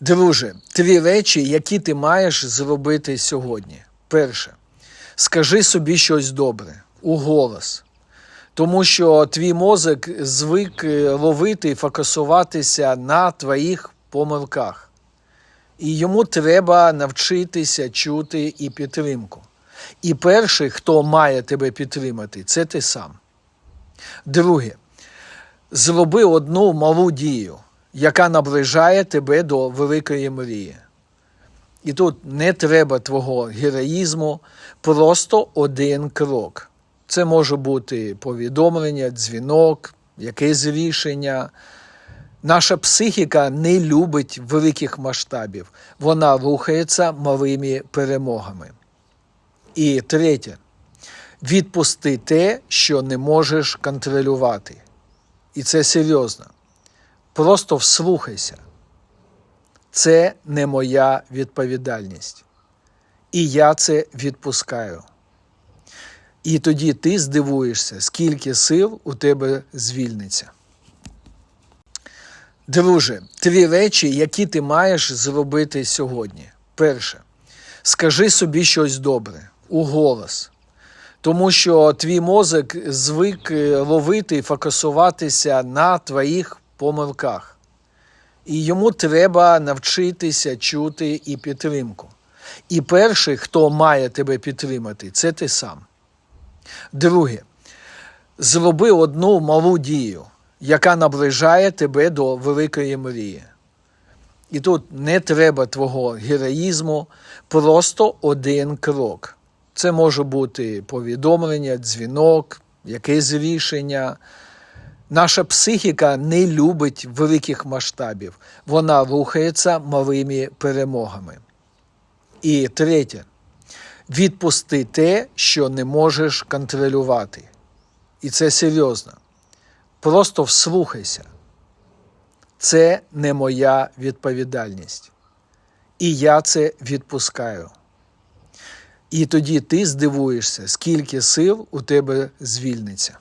Друже, три речі, які ти маєш зробити сьогодні. Перше, скажи собі щось добре у голос. Тому що твій мозок звик е, ловити і фокусуватися на твоїх помилках. І йому треба навчитися чути і підтримку. І перший, хто має тебе підтримати, це ти сам. Друге, зроби одну малу дію, яка наближає тебе до великої мрії. І тут не треба твого героїзму, просто один крок. Це може бути повідомлення, дзвінок, якесь рішення. Наша психіка не любить великих масштабів, вона рухається малими перемогами. І третє, відпусти те, що не можеш контролювати. І це серйозно. Просто вслухайся. Це не моя відповідальність. І я це відпускаю. І тоді ти здивуєшся, скільки сил у тебе звільниться. Друже, три речі, які ти маєш зробити сьогодні. Перше, скажи собі щось добре у голос. Тому що твій мозок звик е, ловити і фокусуватися на твоїх помилках. І йому треба навчитися чути і підтримку. І перший, хто має тебе підтримати, це ти сам. Друге, зроби одну малу дію, яка наближає тебе до великої мрії. І тут не треба твого героїзму, просто один крок. Це може бути повідомлення, дзвінок, якесь рішення. Наша психіка не любить великих масштабів, вона рухається малими перемогами. І третє, відпусти те, що не можеш контролювати. І це серйозно. Просто вслухайся. Це не моя відповідальність. І я це відпускаю. І тоді ти здивуєшся, скільки сил у тебе звільниться.